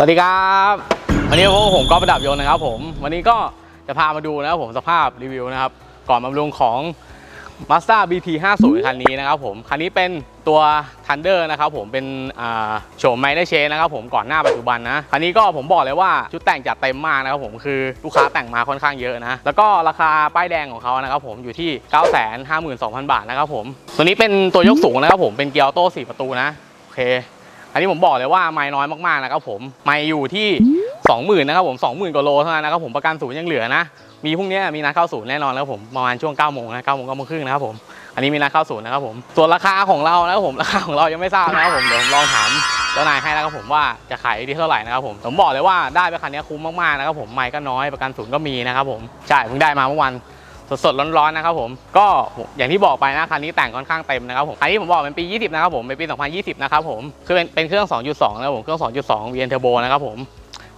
สวัสดีครับวันนี้พวกผมก็ประดับยนต์นะครับผมวันนี้ก็จะพามาดูนะครับผมสภาพรีวิวนะครับก่อนบำรุงของ Mazda BT 50คันนี้นะครับผมคันนี้เป็นตัว Thunder นะครับผมเป็นโฉมไมเนอร์เชนนะครับผมก่อนหน้าปัจจุบันนะคันนี้ก็ผมบอกเลยว่าชุดแต่งจัดเต็มมากนะครับผมคือลูกค้าแต่งมาค่อนข้างเยอะนะแล้วก็ราคาป้ายแดงของเขานะครับผมอยู่ที่ 952,000 บาทนะครับผมตัวนี้เป็นตัวยกสูงนะครับผมเป็นเกียร์ออโต้4ประตูนะโอเค นนี้ผมบอกเลยว่าไม่น้อยมากๆนะครับผมไม่อยู่ที่ 20,000นะครับผม20,000กว่าโลเท่านั้นนะครับผมประกันศูนย์ยังเหลือนะมีพรุ่งนี้มีนัดเข้าศูนย์แน่นอนแล้วผมประมาณช่วง9โมงนะ9โมง9โมงครึ่งนะครับผมอันนี้มีนัดเข้าศูนย์นะครับผมส่วนราคาของเรานะครับผมราคาของเรายังไม่ทราบนะครับผมเดี๋ยวผมลองถามเจ้านายให้นะครับผมว่าจะขายที่เท่าไหร่นะครับผมผมบอกเลยว่าได้ไปคันนี้คุ้มมากๆนะครับผมไม่ก็น้อยประกันศูนย์ก็มีนะครับผมใช่เพิ่งได้มาเมื่อวัน สดๆร้อนๆนะครับผมก็อย่างที่บอกไปนะคันนี้แต่งค่อนข้างเต็มนะครับผมคันนี้ผมบอกเป็นปี 20 นะครับผมเป็นปี 2020 นะครับผมคือเป็นเป็นเครื่อง 2.2 นะครับผมเครื่อง 2.2 VN Turbo นะครับผม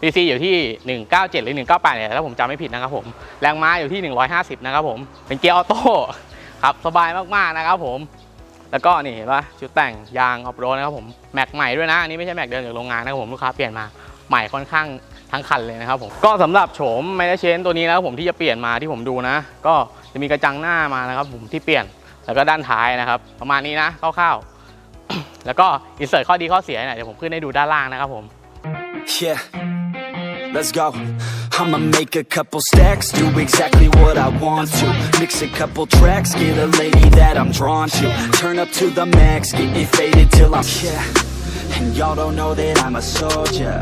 DC อยู่ที่ 197 หรือ 198 เนี่ยถ้าผมจำไม่ผิดนะครับผมแรงม้าอยู่ที่ 150 นะครับผมเป็นเกียร์ออโต้ครับสบายมากๆนะครับผมแล้วก็นี่เห็นปะชุดแต่งยางออฟโรดนะครับผมแม็กใหม่ด้วยนะอันนี้ไม่ใช่แม็กเดิมจากโรงงานนะครับผมลูกค้าเปลี่ยนมาใหม่ค่อนข้าง ทั้งคันเลยนะครับผมก็สำหรับโฉมไมเนเชนตัวนี้นะครับผมที่จะเปลี่ยนมาที่ผมดูนะ ก็จะมีกระจังหน้ามานะครับผมที่เปลี่ยนแล้วก็ด้านท้ายนะครับ ประมาณนี้นะคร่าวๆแล้วก็อินเสิร์ตข้อดีข้อเสียหน่อยเดี๋ยวผมขึ้นให้ดูด้านล่างนะครับผม Yeah, let's go. I'ma make a couple stacks, do exactly what I want to. Mix a couple tracks, get a lady that I'm drawn to. Turn up to the max, get it faded till I'm yeah. And y'all don't know that I'm a soldier.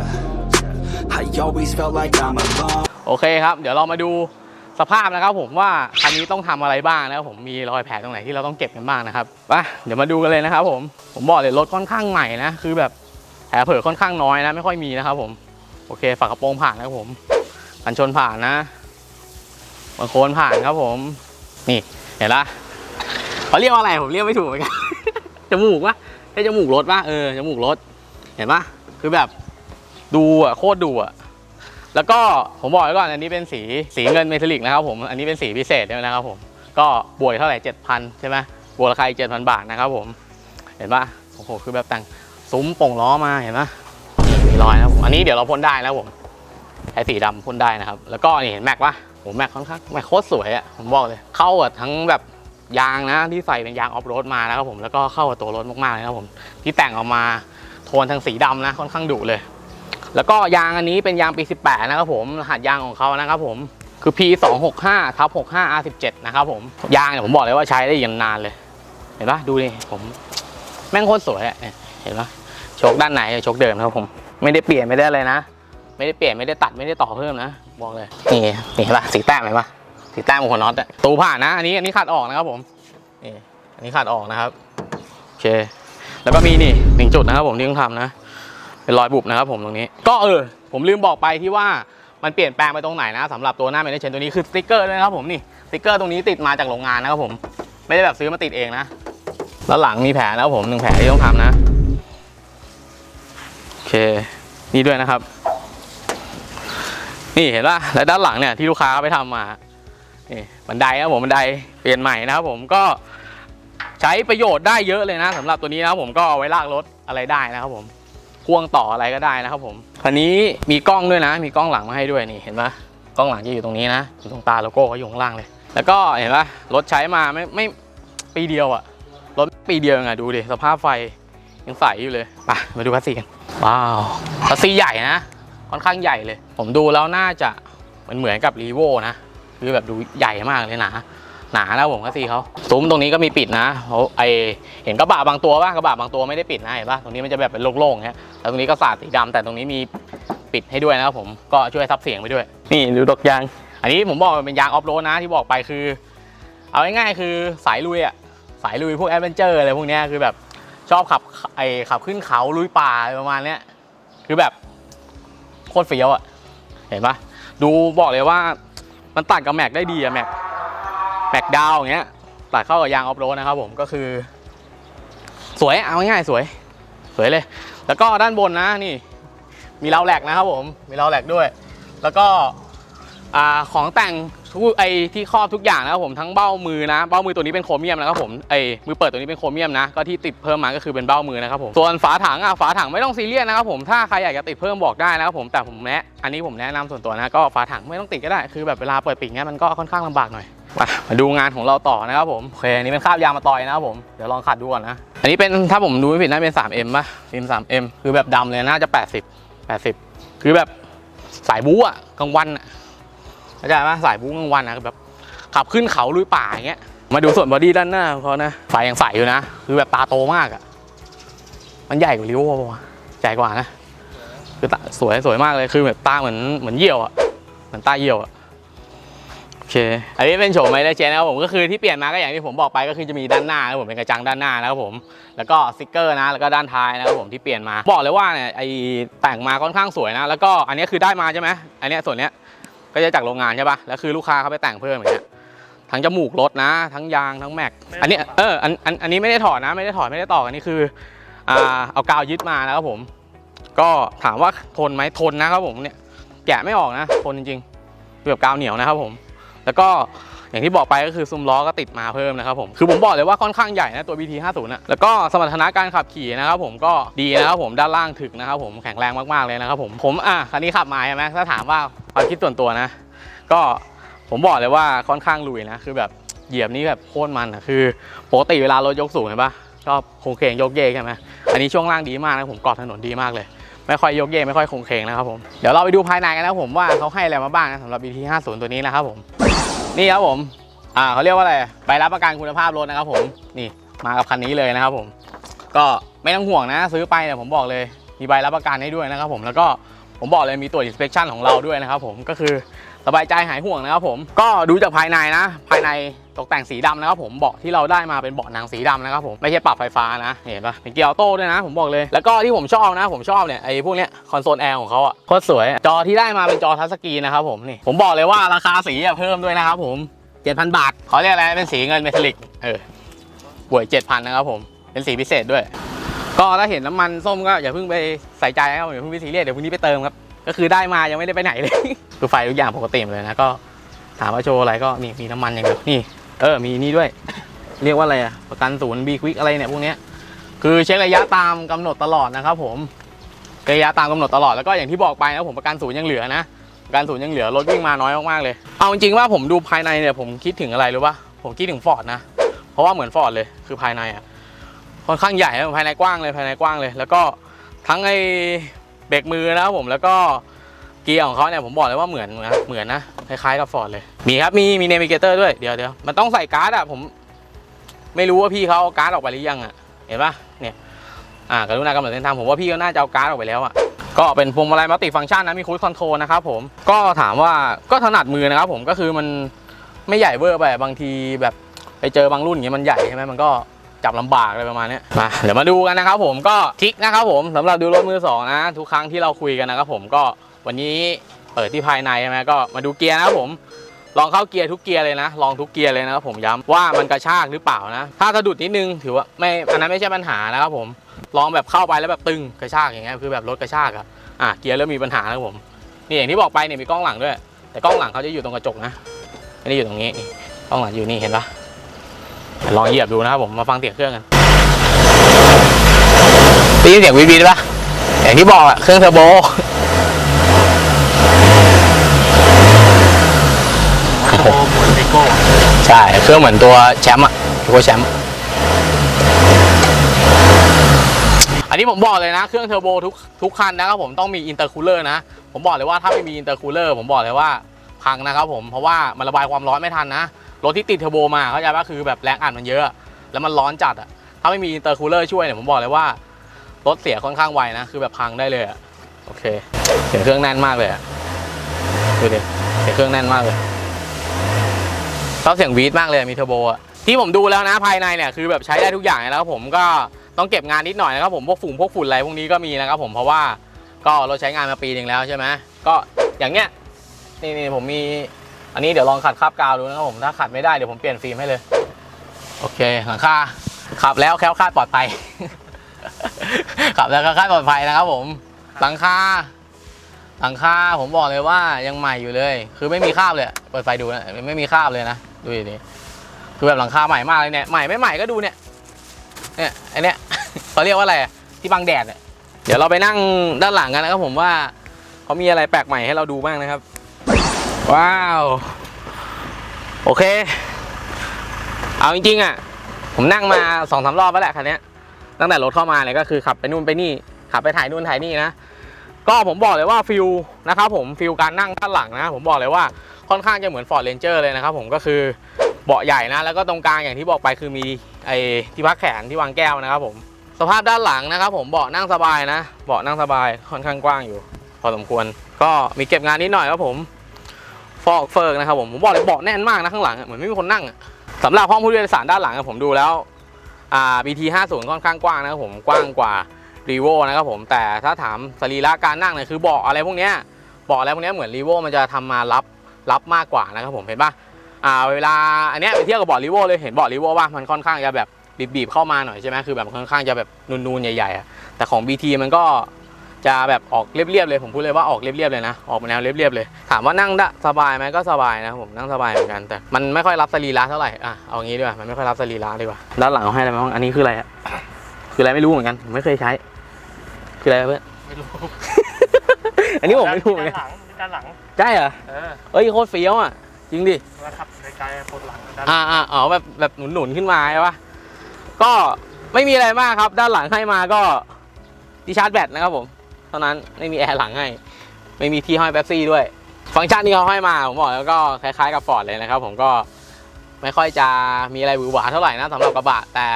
I always felt like I'm alone. โอเคครับ เดี๋ยวเรามาดูสภาพนะครับผมว่าคันนี้ต้องทำอะไรบ้างนะครับผมมีรอยแผลตรงไหนที่เราต้องเก็บกันบ้างนะครับไปเดี๋ยวมาดูกันเลยนะครับผมผมบอกเลยรถค่อนข้างใหม่นะคือแบบแผลเผลอค่อนข้างน้อยนะไม่ค่อยมีนะครับผมโอเคฝากระโปรงผ่านนะครับผมกันชนผ่านนะบางโคนผ่านครับผม นี่เห็นละเขาเรียกว่าอะไรผมเรียกไม่ถูกเหมือนกันจมูกปะใช่จมูกรถปะเออจมูกรถเห็นปะคือแบบ ดูอะโคตรดูอะแล้วก็ผมบอกไว้ก่อนอันนี้เป็นสีสีเงินเมทัลลิกนะครับผมอันนี้เป็นสีพิเศษด้วยนะครับผมก็บวกเท่าไหร่เจ็ดพันใช่ไหมบวกราคาอีกเจ็ดพันบาทนะครับผมเห็นปะโอ้โหคือแบบแต่งซุ้มโป่งล้อมาเห็นปะมีรอยนะผมอันนี้เดี๋ยวเราพ่นได้แล้วผมใช้สีดำพ่นได้นะครับ แล้วก็นี่เห็นแม็กปะโอ้แม็กค่อนข้างแม็กโคตรสวยอะผมบอกเลย เข้ากับทั้งแบบยางนะที่ใส่เป็นยางออฟโรดมานะครับผมแล้วก็เข้ากับตัวรถมากๆเลยครับผมที่แต่งออกมาโทนทางสีดำนะค่อนข้างดุเลย แล้วก็ยางอันนี้เป็นยางปี 18 นะครับผมรหัสยางของเขานะครับผมคือ P 2 6 5ทับ65 R 17 นะครับผมยางเนี่ยผมบอกเลยว่าใช้ได้อย่างนานเลย เห็นปะดูดิผมแม่งโคตรสวยอะเห็นปะโชคด้านไหนโชคเดิมนะครับผม ไม่ได้เปลี่ยนไม่ได้อะไรนะ ไม่ได้เปลี่ยนไม่ได้ตัดไม่ได้ต่อเพิ่มนะบอกเลยนี่นี่เห็นปะสีแต้มเห็นปะสีแต้มของหัวน็อตอะตูผ่านนะอันนี้อันนี้ขัดออกนะครับผมนี่อันนี้ขัดออกนะครับโอเค แล้วก็มีนี่หนึ่งจุดนะครับผมที่ต้องทำนะ เป็นรอยบุบนะครับผมตรงนี้ ก็เออ ผมลืมบอกไปที่ว่ามันเปลี่ยนแปลงไปตรงไหนนะสำหรับตัวหน้าเมนเชนตัวนี้คือสติ๊กเกอร์นะครับผมนี่สติ๊กเกอร์ตรงนี้ติดมาจากโรงงานนะครับผมไม่ได้แบบซื้อมาติดเองนะแล้วหลังมีแผลนะครับผมหนึ่งแผลที่ต้องทำนะโอเค นี่ด้วยนะครับ นี่เห็นป่ะและด้านหลังเนี่ยที่ลูกค้าไปทำมานี่บันไดนะครับผมบันไดเปลี่ยนใหม่นะครับผมก็ใช้ประโยชน์ได้เยอะเลยนะสำหรับตัวนี้นะครับผมก็เอาไว้ลากรถอะไรได้นะครับผม พ่วงต่ออะไรก็ได้นะครับผมคันนี้มีกล้องด้วยนะ มีกล้องหลังมาให้ด้วยนี่เห็นปะกล้องหลังจะอยู่ตรงนี้นะอยู่ตรงตาโลโก้เขาอยู่ข้างล่างเลย แล้วก็เห็นปะรถใช้มาไม่ไม่ปีเดียวอะรถปีเดียวเองดูดิสภาพไฟยังใสอยู่เลยไปมาดูคัสซีกันว้าวคัสซีใหญ่นะค่อนข้างใหญ่เลย ผมดูแล้วน่าจะเหมือนเหมือนกับรีโวนะคือแบบดูใหญ่มากเลยนา หนานะผมคัสซีเขาซุ้มตรงนี้ก็มีปิดนะเขาไอเห็นกระบะบางตัวป่ะกระบะบางตัวไม่ได้ปิดนะเห็นป่ะตรงนี้มันจะแบบเป็นโล่งๆเงี้ยแล้วตรงนี้ก็สาดสีดำแต่ตรงนี้มีปิดให้ด้วยนะครับผมก็ช่วยซับเสียงไปด้วย นี่ดูดอกยาง อันนี้ผมบอกมันเป็นยางออฟโรดนะที่บอกไปคือ เอาง่ายๆคือสายลุยอะสายลุยพวกแอดเวนเจอร์อะไรพวกเนี้ยคือแบบชอบขับไอขับขึ้นเขาลุยป่าอะไรประมาณเนี้ยคือแบบโคตรเฟี้ยวอะเห็นปะดูบอกเลยว่ามันตัดกับแม็กได้ดีอะแม็ก แม็กดาวอย่างเงี้ยตัดเข้ากับยางออฟโรดนะครับผมก็คือ สวยเอาง่ายๆสวย สวยเลย แล้วก็ด้านบนนะนี่ มีเราแหลกนะครับผมมีเราแหลกด้วย แล้วก็อของแต่งทุกไอที่ครอบทุกอย่างนะครับผมทั้งเบ้ามือนะ เบ้ามือตัวนี้เป็นโครเมียมนะครับผมไอมือเปิดตัวนี้เป็นโครเมียมนะก็ที่ติดเพิ่มมาก็คือเป็นเบ้ามือนะครับผมส่วนฝาถังอะฝาถังไม่ต้องซีเรียสนะครับผมถ้าใครอยากจะติดเพิ่มบอกได้นะครับผมแต่ผมแนะอันนี้ผมแนะนำส่วนตัวนะก็ฝาถังไม่ต้องติดก็ได้คือแบบเวลาเปิดปิดเงี้ยมันก็ค่อนข้างลำบากหน่อย มามาดูงานของเราต่อนะครับผมโอเคอันนี้เป็นคราบยางมาต่อยนะครับผมเดี๋ยวลองขัดดูก่อนนะอันนี้เป็นถ้าผมดูไม่ผิดน่าเป็น 3M ป่ะฟิล์ม 3M คือแบบดำเลยน่าจะ 80 80 คือแบบสายบู๊อะกลางวันอะเข้าใจไหมสายบู๊กลางวันนะแบบขับขึ้นเขาลุยป่าอย่างเงี้ยมาดูส่วนบอดี้ด้านหน้าของเขานะไฟยังใสอยู่นะ คือแบบตาโตมากอะมันใหญ่กว่าริ้วปะวะใหญ่กว่านะคือสวยสวยมากเลยคือแบบตาเหมือนเหมือนเหยี่ยวอะเหมือนตาเหยี่ยวอะ เค อันนี้เป็นโฉมไมเลเจนนะครับผมก็คือที่เปลี่ยนมาก็อย่างที่ผมบอกไปก็คือจะมีด้านหน้านะครับผมเป็นกระจังด้านหน้านะครับผม แล้วก็สติกเกอร์นะแล้วก็ด้านท้ายนะครับผมที่เปลี่ยนมาบอกเลยว่าเนี่ยไอแต่งมาค่อนข้างสวยนะ แล้วก็อันนี้คือได้มาใช่ไหมอันนี้ส่วนเนี้ยก็จะจากโรงงานใช่ปะแล้วคือลูกค้าเขาไปแต่งเพิ่มอย่างเงี้ยทั้งจมูกรถนะ ทั้งยางทั้งแม็ก อันนี้เอออันอันอันนี้ไม่ได้ถอดนะ ไม่ได้ถอดไม่ได้ต่ออันนี้คืออ่าเอากาวยึดมานะครับผม ก็ถามว่าทนไหมทนนะครับผมเนี่ยแกะไม่ออกนะทนจริงๆคือแบบกาวเหนียวนะครับผม แล้วก็อย่างที่บอกไปก็คือซุ้มล้อก็ติดมาเพิ่มนะครับผมคือผมบอกเลยว่าค่อนข้างใหญ่นะตัว BT 50นะแล้วก็สมรรถนะการขับขี่นะครับผมก็ดีนะครับผมด้านล่างถึกนะครับผมแข็งแรงมากๆเลยนะครับผมผมอะคันนี้ขับมาใช่ไหมถ้าถามว่าความคิดส่วนตัวนะ ก็ผมบอกเลยว่าค่อนข้างลุยนะคือแบบเหยียบนี่แบบโคตรมันอะคือปกติเวลารถยกสูงเห็นปะชอบโคงเคงยกเยกใช่ไหมอันนี้ช่วงล่างดีมากนะผมเกาะถนนดีมากเลย ไม่ค่อยยกเยกไม่ค่อยโคงเคงนะครับผมเดี๋ยวเราไปดูภายในกันนะผมว่าเขาให้อะไรมาบ้างนะสำหรับ BT 50ตัวนี้นะครับผม นี่ครับผม อ่าเขาเรียกว่าอะไรใบรับประกันคุณภาพรถนะครับ ผมนี่มากับคันนี้เลยนะครับ ผม ก็ไม่ต้องห่วงนะ ซื้อไปเนี่ยผมบอกเลยมีใบรับประกันให้ด้วยนะครับ ผมแล้วก็ผมบอกเลยมีตรวจ inspection ของเราด้วยนะครับ ผมก็คือ สบายใจหายห่วงนะครับผม ก็ดูจากภายในนะ ภายในตกแต่งสีดำนะครับผมเบาะที่เราได้มาเป็นเบาะหนังสีดำนะครับผมไม่ใช่ปรับไฟฟ้านะเห็นปะเป็นเกียร์ออโต้ด้วยนะผมบอกเลย แล้วก็ที่ผมชอบนะ ผมชอบเนี่ยไอ้พวกเนี้ยคอนโซลแอร์ของเขาอะโคตรสวยจอที่ได้มาเป็นจอทัชสกรีนนะครับผมนี่ผมบอกเลยว่าราคาสีเพิ่มด้วยนะครับผม7,000 บาทเขาเรียกอะไรเป็นสีเงินเมทัลลิกเออบวก7,000นะครับผมเป็นสีพิเศษด้วย ก็ถ้าเห็นน้ำมันส้มก็อย่าเพิ่งไปใส่ใจนะครับผมอย่าเพิ่งไปซีเรียสเดี๋ยวพรุ่งนี้ไปเติมครับ ก็คือได้มายังไม่ได้ไปไหนเลย คือไฟทุกอย่างปกติเลยนะก็ถามว่าโชว์อะไรก็นี่มีน้ำมันอย่างเดียวนี่ เออมีนี่ด้วย เรียกว่าอะไรอะประกันศูนย์บีควิกอะไรเนี่ยพวกเนี้ยคือเช็คระยะตามกำหนดตลอดนะครับ ผมระยะตามกำหนดตลอดแล้วก็อย่างที่บอกไปนะผมประกันศูนย์ยังเหลือนะประกันศูนย์ยังเหลือรถวิ่งมาน้อยมากๆเลย เอาจริงว่าผมดูภายในเนี่ยผมคิดถึงอะไรรู้ป่ะผมคิดถึงฟอร์ดนะเพราะว่าเหมือนฟอร์ดเลยคือภายในอะค่อนข้างใหญ่ภายในกว้างเลยภายในกว้างเลย แล้วก็ทั้งไอ เบรกมือนะครับผมแล้วก็เกียร์ของเขาเนี่ยผมบอกเลยว่าเหมือนนะเหมือนนะคล้ายๆกับฟอร์ดเลย มีครับมีมีเนวิเกเตอร์ด้วยเดี๋ยวเดี๋ยวมันต้องใส่การ์ดอะผมไม่รู้ว่าพี่เขาเอาการ์ดออกไปหรือยังอะเห็นปะเนี่ยอ่ากรุณากำหนดเส้นทางผมว่าพี่ก็น่าจะเอาการ์ดออกไปแล้วอะก็เป็นพวงมาลัยมัลติฟังก์ชันนะมีคูดคอนโทรลนะครับผมก็ถามว่าก็ถนัดมือนะครับผมก็คือมันไม่ใหญ่เวอร์ไปบางทีแบบไปเจอบางรุ่นอย่างเงี้ยมันใหญ่ใช่ไหมมันก็ จับลำบากอะไรประมาณนี้มาเดี๋ยวมาดูกันนะครับผมก็ทิกนะครับผมสำหรับดูรถมือสองนะ ทุกครั้งที่เราคุยกันนะครับผมก็วันนี้เปิดที่ภายในใช่ไหมก็มาดูเกียร์นะครับผมลองเข้าเกียร์ทุกเกียร์เลยนะ ลองทุกเกียร์เลยนะครับผมย้ำว่ามันกระชากหรือเปล่านะ ถ้าสะดุดนิดนึงถือว่าไม่อันนั้นไม่ใช่ปัญหานะครับผมลองแบบเข้าไปแล้วแบบตึงกระชากอย่างเงี้ยคือแบบรถกระชากอะอะเกียร์เริ่มมีปัญหาแล้วผมนี่อย่างที่บอกไปเนี่ยมีกล้องหลังด้วย แต่กล้องหลังเขาจะอยู่ตรงกระจกนะไม่ได้อยู่ตรงนี้นี่กล้องหลังอยู่นี่เห็นปะ ลองเหยียบดูนะครับผมมาฟังเสียงเครื่องกันได้ยินเสียงวีดวีดปะอย่างที่บอกอะเครื่องเทอร์โบโอ้เหมือนไอโก้ใช่เครื่องเหมือนตัวแชมป์อะตัวแชมป์อันนี้ผมบอกเลยนะ เครื่องเทอร์โบทุกทุกคันนะครับผมต้องมีอินเตอร์คูลเลอร์นะ ผมบอกเลยว่าถ้าไม่มีอินเตอร์คูลเลอร์ผมบอกเลยว่าพังนะครับผมเพราะว่ามันระบายความร้อนไม่ทันนะ รถที่ติดเทอร์โบมาเข้าใจว่าคือแบบแรงอัดมันเยอะ แล้วมันร้อนจัดอะถ้าไม่มีอินเตอร์คูลเลอร์ช่วยเนี่ยผมบอกเลยว่ารถเสียค่อนข้างไวนะ คือแบบพังได้เลยอะโอเคเสียงเครื่องแน่นมากเลยอะดูดิเสียงเครื่องแน่นมากเลยชอบเสียงวีดมากเลยมีเทอร์โบอะที่ผมดูแล้วนะภายในเนี่ยคือแบบใช้ได้ทุกอย่างเลยนะครับผมก็ต้องเก็บงานนิดหน่อยนะครับผมพวกฝุ่นพวกฝุ่นอะไรพวกนี้ก็มีนะครับผมเพราะว่าก็เราใช้งานมาปีหนึ่งแล้วใช่ไหมก็อย่างเงี้ยนี่นี่ผมมี อันนี้เดี๋ยวลองขัดคาบกาวดูนะครับผม ถ้าขัดไม่ได้เดี๋ยวผมเปลี่ยนฟิล์มให้เลย โอเคหลังคาขับแล้วแคล้วคลาดปลอดภัย ขับแล้วแคล้วคลาดปลอดภัยนะครับผม หลังคา หลังคาผมบอกเลยว่ายังใหม่อยู่เลย คือไม่มีคราบเลย เปิดไฟดูนะไม่มีคราบเลยนะ ดูดิคือแบบหลังคาใหม่มากเลยเนี่ย ใหม่ไม่ใหม่ก็ดูเนี่ย เนี่ยไอเนี้ยเขาเรียกว่าอะไร ที่บังแดดเนี่ย เดี๋ยวเราไปนั่งด้านหลังกันนะครับผมว่าเขามีอะไรแปลกใหม่ให้เราดูบ้างนะครับ ว้าว โอเค เอาจริงๆอะ ผมนั่งมาสองสามรอบแล้วแหละคันนี้ตั้งแต่รถเข้ามาเนี่ยก็คือขับไปนู่นไปนี่ ขับไปถ่ายนู่นถ่ายนี่นะ ก็ผมบอกเลยว่าฟิลนะครับผมฟิลการนั่งด้านหลังนะ ผมบอกเลยว่าค่อนข้างจะเหมือน Ford Ranger เลยนะครับผมก็คือเบาะใหญ่นะ แล้วก็ตรงกลางอย่างที่บอกไปคือมีไอ้ที่พักแขนที่วางแก้วนะครับผมสภาพด้านหลังนะครับผมเบาะนั่งสบายนะ เบาะนั่งสบายค่อนข้างกว้างอยู่ พอสมควร ก็มีเก็บงานนิดหน่อยครับผม ฟอกเฟิร์กนะครับผมผมบอกเลยเบาะแน่นมากนะข้างหลังเหมือนไม่มีคนนั่งสำหรับห้องผู้โดยสารด้านหลังอะผมดูแล้วอ่า BT 50ค่อนข้างกว้างนะครับผมกว้างกว่ารีโวนะครับผมแต่ถ้าถามสรีระการนั่งเนี่ยคือเบาะอะไรพวกเนี้ยเบาะอะไรพวกเนี้ยเหมือนรีโวมันจะทำมารับรับมากกว่านะครับผมเห็นปะอ่าเวลาอันเนี้ยไปเที่ยบกับเบาะรีโวเลยเห็นเบาะรีโวว่ามันค่อนข้างจะแบบบีบๆเข้ามาหน่อยใช่ไหมคือแบบค่อนข้างจะแบบนูนๆใหญ่ๆแต่ของ BT มันก็ จะแบบออกเรียบๆเลย ผมพูดเลยว่าออกเรียบๆเลยนะ ออกมาแนวเรียบๆเลย ถามว่านั่งได้สบายไหมก็สบายนะครับผมนั่งสบายเหมือนกันแต่มันไม่ค่อยรับสรีระเท่าไหร่อะเอางี้ดีกว่ามันไม่ค่อยรับสรีระดีกว่าด้านหลังเขาให้อะไรมาบ้างอันนี้คืออะไรอะคืออะไรไม่รู้เหมือนกันผมไม่เคยใช้ คืออะไรเพื่อนไม่รู้ อันนี้ผมไม่รู้เหมือนกันด้านหลังด้านหลังใช่เหรอเออเอ้ยโคตรเฟี้ยวอะจริงดิมาขับไกลๆปวดหลังด้านอ่าอ่าอ๋อแบบแบบหนุนหนุนๆขึ้นมาใช่ปะก็ไม่มีอะไรมากครับ ด้านหลังให้มาก็ที่ชาร์จแบตนะครับผม เท่านั้นไม่มีแอร์หลังให้ ไม่มีที่ห้อยแป๊บซี่ด้วย ฟังก์ชันที่เขาให้มาผมบอกแล้วก็คล้ายๆกับฟอร์ดเลยนะครับ ผมก็ไม่ค่อยจะมีอะไรหวือหวาเท่าไหร่นะสำหรับกระบะแต่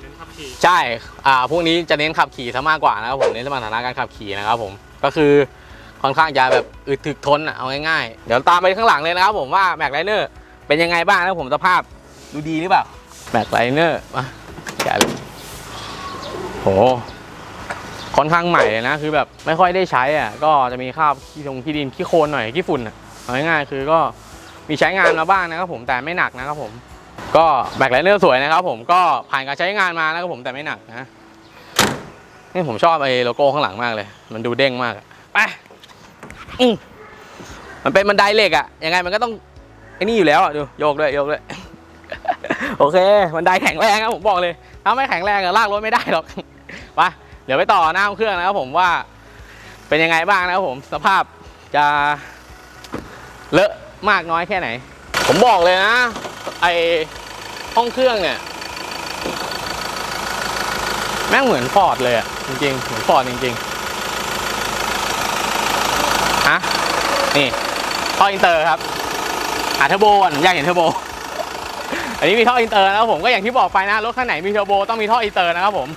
เน้นขับขี่ใช่อ่าพวกนี้จะเน้นขับขี่ซะมากกว่านะครับผมเน้นสมรรถนะการขับขี่นะครับ ผมก็คือค่อนข้างจะแบบอึดถึกทนอะเอาง่ายๆ เดี๋ยวตามไปข้างหลังเลยนะครับผมว่าแม็กไลเนอร์เป็นยังไงบ้างนะครับผมสภาพดูดีหรือเปล่าแม็กไลเนอร์มาแกะเลยโห ค่อนข้างใหม่เลยนะ คือแบบไม่ค่อยได้ใช้อะก็จะมีคราบขี้ทงขี้ดินขี้โคลนหน่อยขี้ฝุ่นอะเอาง่ายๆคือก็มีใช้งานมาบ้างนะครับผมแต่ไม่หนักนะครับผม ก็แบ็คไลเนอร์สวยนะครับผมก็ผ่านการใช้งานมานะครับผมแต่ไม่หนักนะนี่ผมชอบไอ้โลโก้ข้างหลังมากเลย มันดูเด้งมากไปอืมมันเป็นบันไดเหล็กอะยังไงมันก็ต้องไอ้นี่อยู่แล้วอะดูโยกด้วยโยกด้วยโอเคบันไดแข็งแรงครับผมบอกเลย ถ้าไม่แข็งแรงอะลากรถไม่ได้หรอกไป ดี๋ยวไปต่อหน้าเครื่องนะครับผมว่าเป็นยังไงบ้างนะครับผมสภาพจะเลอะมากน้อยแค่ไหน ผมบอกเลยนะไอห้องเครื่องเนี่ยแม่งเหมือนฟอร์ดเลยอะจริงๆเหมือนฟอร์ดจริงๆฮะนี่ท่ออินเตอร์ครับหาเทอร์โบอนอยากเห็นเทอร์โบอันนี้มีท่ออินเตอร์นะครับผมก็อย่างที่บอกไปนะรถคันไหนมีเทอร์โบต้องมีท่ออินเตอร์นะครับผม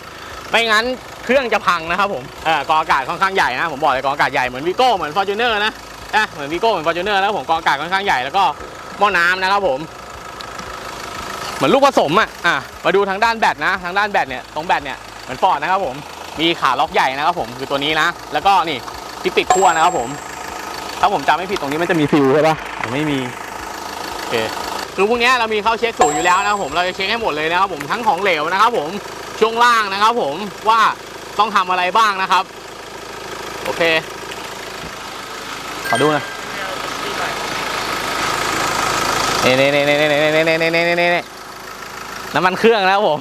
ไม่งั้น เครื่องจะพังนะครับผมเออกองอากาศค่อนข้างใหญ่นะผมบอกเลยกองอากาศใหญ่เหมือนวีโก้เหมือนฟอร์จูเนอร์นะนะเหมือนวีโก้เหมือนฟอร์จูเนอร์นะครับผมกองอากาศค่อนข้างใหญ่แล้วก็หม้อน้ำนะครับผม เหมือนลูกผสมอะอะมาดูทางด้านแบตนะทางด้านแบตเนี่ยตรงแบตเนี่ยเหมือนฟอร์ดนะครับผมมีขาล็อกใหญ่นะครับผมคือตัวนี้นะ แล้วก็นี่ที่ปิดขั้วนะครับผม ถ้าผมจำไม่ผิดตรงนี้มันจะมีฟิวใช่ปะไม่มีโอเคคือพวกนี้เรามีเข้าเช็คศูนย์อยู่แล้วนะครับผมเราจะเช็คให้หมดเลยนะครับผมทั้งของเหลวนะครับผมช่วงล่างนะครับผมว่า ต้องทำอะไรบ้างนะครับ โอเค ขอดูหนะนี่นี่นี่นี่นี่นี่นี่นี่นี่นี่นี่น้ำมันเครื่องนะครับผม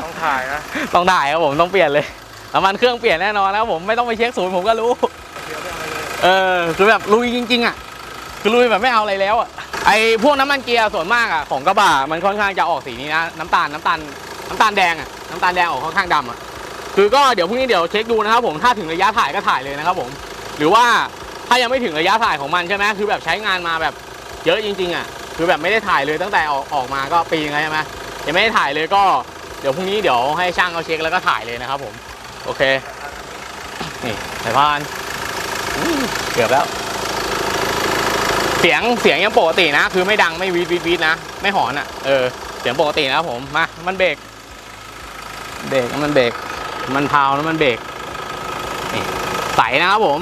ต้องถ่ายนะต้องได้ครับผมต้องเปลี่ยนเลยน้ำมันเครื่องเปลี่ยนแน่นอนนะครับผมไม่ต้องไปเช็คศูนย์ผมก็รู้ เดี๋ยวไม่เอาอะไรเลยเออคือแบบลุยจริง ๆ อะ คือลุยแบบไม่เอาอะไรแล้วอะไอพวกน้ำมันเกียร์ส่วนมากอะของกระบะมันค่อนข้างจะออกสีนี้นะน้ำตาลน้ำตาลน้ำตาลแดงอะน้ำตาลแดงออกค่อนข้างดำอะ คือก็เดี๋ยวพรุ่งนี้เดี๋ยวเช็คดูนะครับผมถ้าถึงระยะถ่ายก็ถ่ายเลยนะครับผมหรือว่าถ้ายังไม่ถึงระยะถ่ายของมันใช่ไหมคือแบบใช้งานมาแบบเยอะจริง ๆอะคือแบบไม่ได้ถ่ายเลยตั้งแต่ออกออกมาก็ปีนึงแล้วใช่ไหมยังไม่ได้ถ่ายเลยก็เดี๋ยวพรุ่งนี้เดี๋ยวให้ช่างเขาเช็คแล้วก็ถ่ายเลยนะครับผมโอเคนี่สายพานเกือบแล้ว เสียงเสียงยังปกตินะ คือไม่ดังไม่วีดวีดวีดนะ ไม่หอนอะเออเสียงปกตินะครับผมมามันเบรกเบรกมันเบรก มันพาวน้ำมันเบรกใสนะครับผม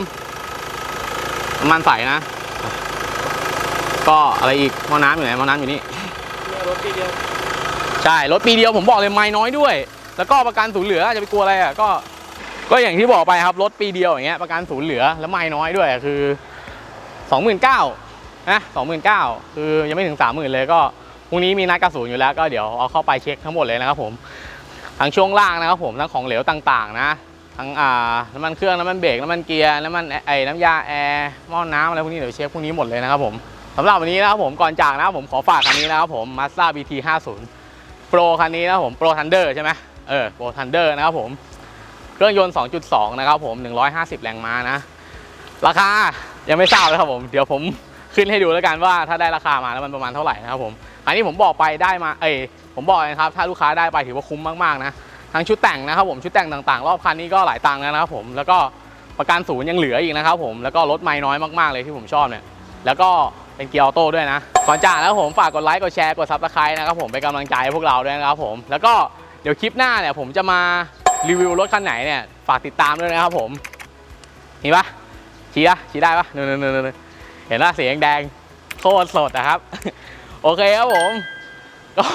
น้ำมันใสนะ ก็อะไรอีกมอน้ำอยู่ไหนมอน้ำอยู่นี่รถทีเดียวใช่รถปีเดียวผมบอกเลยไม่น้อยด้วย แล้วก็ประกันศูนย์เหลือจะไปกลัวอะไรอะก็ ก็อย่างที่บอกไปครับรถปีเดียวอย่างเงี้ยประกันศูนย์เหลือแล้วไม่น้อยด้วยคือ29,000นะ29,000คือยังไม่ถึง30,000เลยก็พรุ่งนี้มีนัดกระสูนอยู่แล้วก็เดี๋ยวเอาเข้าไปเช็คทั้งหมดเลยนะครับผม ทั้งช่วงล่างนะครับผมทั้งของเหลวต่างๆ นะทั้งอ่าน้ำมันเครื่องน้ำมันเบรกน้ำมันเกียร์น้ำมันไอ้น้ำยาแอร์หม้อน้ำอะไรพวกนี้เดี๋ยวเช็คพวกนี้หมดเลยนะครับผมสำหรับวันนี้นะครับผมก่อนจากนะครับผมขอฝากคันนี้นะครับผม Mazda BT 50 Pro คันนี้นะครับผม Pro Thunder ใช่ไหมเออ Pro Thunder นะครับผมเครื่องยนต์ 2.2 นะครับผม 150 แรงม้านะ ราคายังไม่ทราบเลยครับผม เดี๋ยวผมขึ้นให้ดูแล้วกันว่าถ้าได้ราคามาแล้วมันประมาณเท่าไหร่นะครับผม อันนี้ผมบอกไปได้มา เอ้ ผมบอกเลยนะครับ ถ้าลูกค้าได้ไปถือว่าคุ้มมากๆนะทั้งชุดแต่งนะครับผมชุดแต่งต่างๆ รอบคันนี้ก็หลายตังค์แล้วนะครับผมแล้วก็ประกันศูนย์ยังเหลืออีกนะครับผมแล้วก็รถไม่น้อยมากๆเลยที่ผมชอบเนี่ยแล้วก็เป็นเกียร์ออโต้ด้วยนะก่อนจากแล้วผมฝากกดไลค์กดแชร์กดซับสไครต์นะครับผมเป็นกำลังใจให้พวกเราด้วยนะครับผมแล้วก็เดี๋ยวคลิปหน้าเนี่ยผมจะมารีวิวรถคันไหนเนี่ยฝากติดตามด้วยนะครับผมเห็นปะชี้ปะชี้ได้ปะนู่นนู่นนู่นเห็นว่าเสียงแดงโคตรสดนะครับ โอเคครับผมก็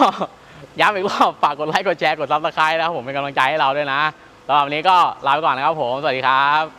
ย้ำอีกรอบฝากกดไลค์กดแชร์กดซับสไครต์นะครับผมเป็นกำลังใจให้เราด้วยนะสำหรับวันนี้ก็ลาไปก่อนนะครับผมสวัสดีครับ